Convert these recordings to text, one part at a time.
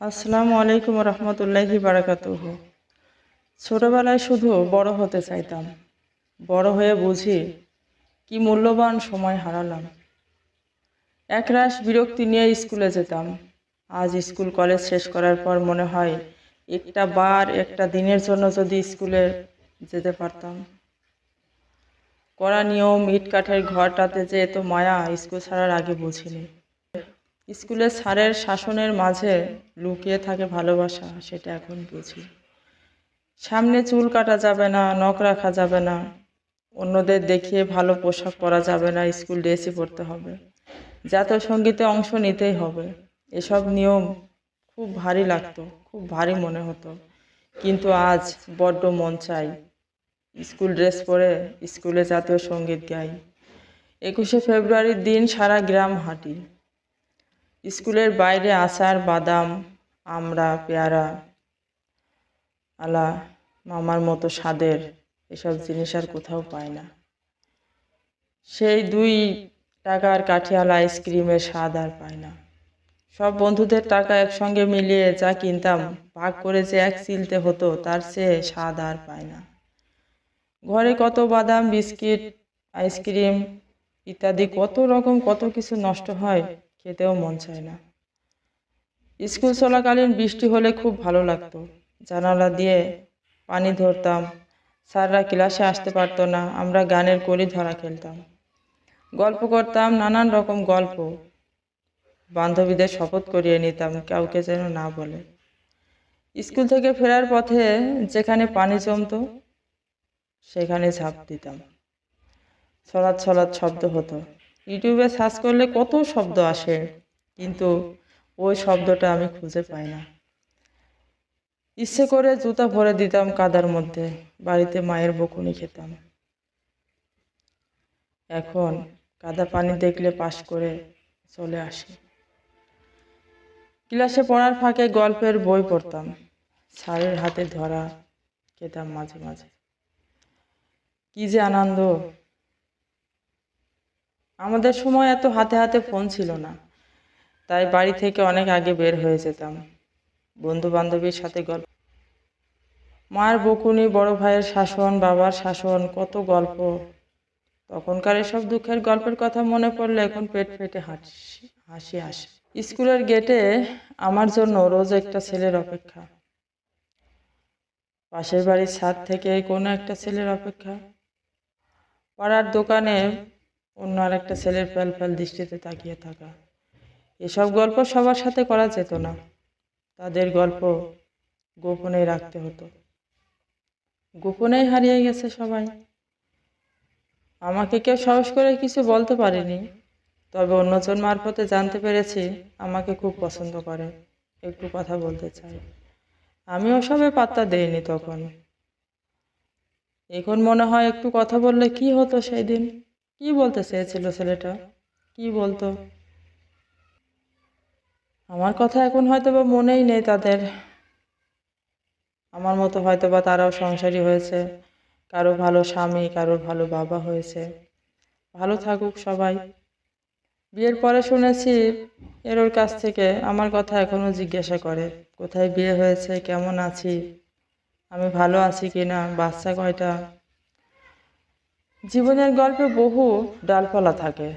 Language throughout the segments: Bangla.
আসসালামু আলাইকুম রহমতুল্লাহি বারাকাতুহ। ছোটবেলায় শুধু বড় হতে চাইতাম। বড় হয়ে বুঝি কি মূল্যবান সময় হারালাম। একরাশ বিরক্তি নিয়ে স্কুলে যেতাম। আজ স্কুল কলেজ শেষ করার পর মনে হয় একটা বার একটা দিনের জন্য যদি স্কুলে যেতে পারতাম। কড়া নিয়ম ইট কাঠের ঘরটাতে যে এত মায়া স্কুল ছাড়ার আগে বুঝিনি। স্কুলের স্যারের শাসনের মাঝে লুকিয়ে থাকে ভালোবাসা, সেটা এখন বুঝি। সামনে চুল কাটা যাবে না, নখ রাখা যাবে না, অন্যদের দেখিয়ে ভালো পোশাক পরা যাবে না, স্কুল ড্রেসই পরতে হবে। জাতীয় সঙ্গীতে অংশ নিতেই হবে। এসব নিয়ম খুব ভারী লাগতো, খুব ভারী মনে হতো। কিন্তু আজ বড্ড মন চাই, স্কুল ড্রেস পরে স্কুলে জাতীয় সংগীত গাই। একুশে ফেব্রুয়ারির দিন সারা গ্রাম হাঁটি। স্কুলের বাইরে আচার, বাদাম, আমড়া, পেয়ারা, আলা, মামার মতো স্বাদের এসব জিনিস আর কোথাও পায় না। সেই দুই টাকার কাঠিয়ালা আইসক্রিমের স্বাদ আর পায় না। সব বন্ধুদের টাকা একসঙ্গে মিলিয়ে যা কিনতাম, ভাগ করে যে এক চিলতে হতো, তার চেয়ে স্বাদ আর পায় না। ঘরে কত বাদাম, বিস্কিট, আইসক্রিম ইত্যাদি কত রকম কত কিছু নষ্ট হয় খেতেও মন চায় না। স্কুল চলাকালীন বৃষ্টি হলে খুব ভালো লাগতো। জানালা দিয়ে পানি ধরতাম। স্যাররা ক্লাসে আসতে পারতো না, আমরা গানের কলি ধরা খেলতাম। গল্প করতাম, নানান রকম গল্প। বান্ধবীদের শপথ করিয়ে নিতাম, কাউকে যেন না বলে। স্কুল থেকে ফেরার পথে যেখানে পানি জমতো, সেখানে ঝাঁপ দিতাম। ছলাৎ ছলাৎ শব্দ হতো। ইউটিউবে সার্চ করলে কত শব্দ আসে, কিন্তু ওই শব্দটা আমি খুঁজে পাই না। ইচ্ছে করে জুতা ভরে দিতাম কাদার মধ্যে, বাড়িতে মায়ের বকুনি খেতাম। এখন কাদা পানি দেখলে পাশ করে চলে আসি। ক্লাসে পড়ার ফাঁকে গল্পের বই পড়তাম, স্যারের হাতে ধরা খেতাম মাঝে মাঝে। কি যে আনন্দ আমাদের সময় এত হাতে হাতে ফোন ছিল না। তাই বাড়ি থেকে অনেক আগে বের হয়ে যেতাম। বন্ধু বান্ধবীর সাথে গল্প মার বকুনি, বড় ভাইয়ের শাসন, বাবার শাসন, কত গল্প। তখনকার এসব দুঃখের গল্পের কথা মনে পড়লে এখন পেট ফেটে হাসি হাসি আসে। স্কুলের গেটে আমার জন্য রোজ একটা ছেলের অপেক্ষা। পাশের বাড়ির ছাদ থেকে কোনো একটা ছেলের অপেক্ষা। পাড়ার দোকানে অন্য আর একটা ছেলের ফেল ফেল দৃষ্টিতে তাকিয়ে থাকা। এসব গল্প সবার সাথে করা যেত না। তাদের গল্প গোপনেই রাখতে হতো। গোপনেই হারিয়ে গেছে সবাই। আমাকে কেউ সাহস করে কিছু বলতে পারেনি, তবে অন্যজন মারফতে জানতে পেরেছি আমাকে খুব পছন্দ করে। একটু কথা বলতে চাই। আমি ওসবে পাত্তা দেইনি তখন। এখন মনে হয় একটু কথা বললে কি হতো সেই দিন? কি বলতে চেয়েছিল ছেলেটা? কি বলতো? আমার কথা এখন হয়তো বা মনেই নেই তাদের। আমার মতো হয়তো বা তারাও সংসারী হয়েছে। কারও ভালো স্বামী, কারও ভালো বাবা হয়েছে। ভালো থাকুক সবাই। বিয়ের পরে শুনেছি এর ওর কাছ থেকে আমার কথা এখনও জিজ্ঞাসা করে, কোথায় বিয়ে হয়েছে, কেমন আছি, আমি ভালো আছি কি না বাচ্চা কয়টা? জীবনের গল্পে বহু ডালপালা থাকে।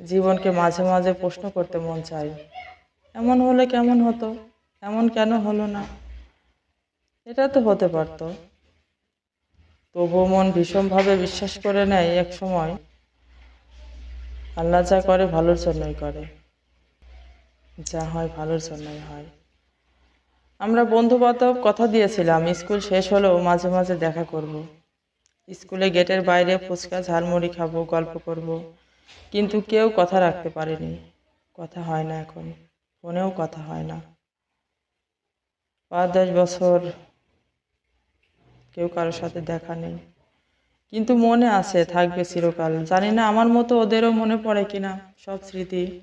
জীবনকে মাঝে মাঝে প্রশ্ন করতে মন চাই এমন হলে কেমন হতো, এমন কেন হলো না? এটা তো হতে পারতো। তবুও মন ভীষণভাবে বিশ্বাস করে নেয় এক সময়, আল্লাহ যা করে ভালোর জন্যই করে, যা হয় ভালোর জন্যই হয়। আমরা বন্ধু বান্ধব কথা দিয়েছিলাম, স্কুল শেষ হলেও মাঝে মাঝে দেখা করব। স্কুলে গেটের বাইরে ফুচকা ঝালমুড়ি খাব, গল্প করব। কিন্তু কেউ কথা রাখতে পারেনি। কথা হয় না এখন। ফোনেও কথা হয় না। পাঁচ, দশ বছর কেউ কারোর সাথে দেখা নেই। কিন্তু মনে আছে, থাকবে চিরকাল। জানি না আমার মতো ওদেরও মনে পড়ে কিনা সব স্মৃতি।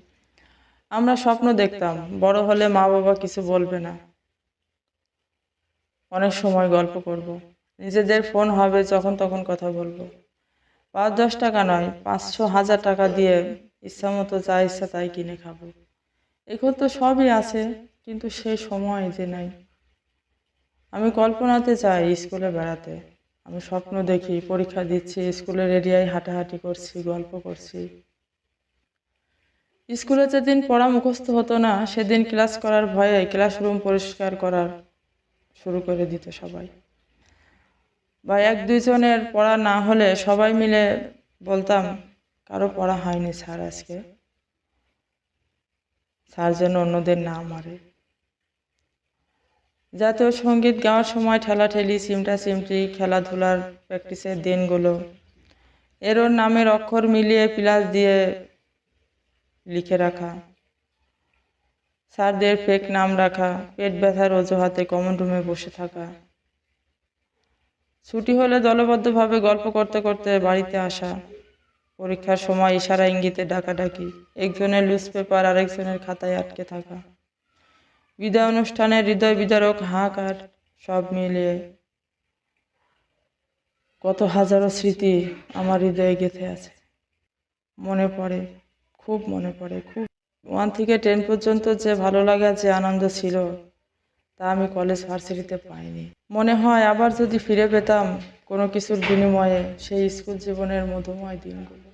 আমরা স্বপ্ন দেখতাম, বড় হলে মা বাবা কিছু বলবে না। অনেক সময় গল্প করব। নিজেদের ফোন হবে যখন তখন কথা বলব। পাঁচ, দশ টাকা নয়, পাঁচশো, হাজার টাকা দিয়ে ইচ্ছা মতো যা ইচ্ছা তাই কিনে খাব। এখন তো সবই আছে, কিন্তু সে সময় যে নাই। আমি কল্পনাতে চাই স্কুলে বেড়াতে। আমি স্বপ্ন দেখি, পরীক্ষা দিচ্ছি স্কুলের এরিয়ায় হাঁটাহাঁটি করছি, গল্প করছি। স্কুলে যেদিন পড়া মুখস্থ হতো না, সেদিন ক্লাস করার ভয়ে ক্লাসরুম পরিষ্কার করার শুরু করে দিত সবাই। বা এক দুইজনের পড়া না হলে সবাই মিলে বলতাম, কারও পড়া হয়নি স্যার আজকে। স্যার যেন অন্যদের না মারে। জাতীয় সংগীত গাওয়ার সময় ঠেলাঠেলি চিমটা চিমটি খেলাধুলার প্র্যাকটিসের দিনগুলো। এর নামের অক্ষর মিলিয়ে প্লাস দিয়ে লিখে রাখা। স্যারদের ফেক নাম রাখা, পেট ব্যথার অজুহাতে কমন রুমে বসে থাকা। ছুটি হলে দলবদ্ধভাবে গল্প করতে করতে বাড়িতে আসা। পরীক্ষার সময় ইশারা ইঙ্গিতে ডাকাডাকি, একজনের লুজ পেপার আরেকজনের খাতায় আটকে থাকা। বিদায় অনুষ্ঠানের হৃদয় বিদারক হাহাকার সব মিলিয়ে কত হাজারো স্মৃতি আমার হৃদয়ে গেঁথে আছে। মনে পড়ে, খুব মনে পড়ে, খুব। ওয়ান থেকে টেন পর্যন্ত যে ভালো লাগা যে আনন্দ ছিল তা আমি কলেজ ভার্সিটিতে পাইনি। মনে হয় আবার যদি ফিরে পেতাম, কোনো কিছুর বিনিময়ে সেই স্কুল জীবনের মধুময় দিনগুলো।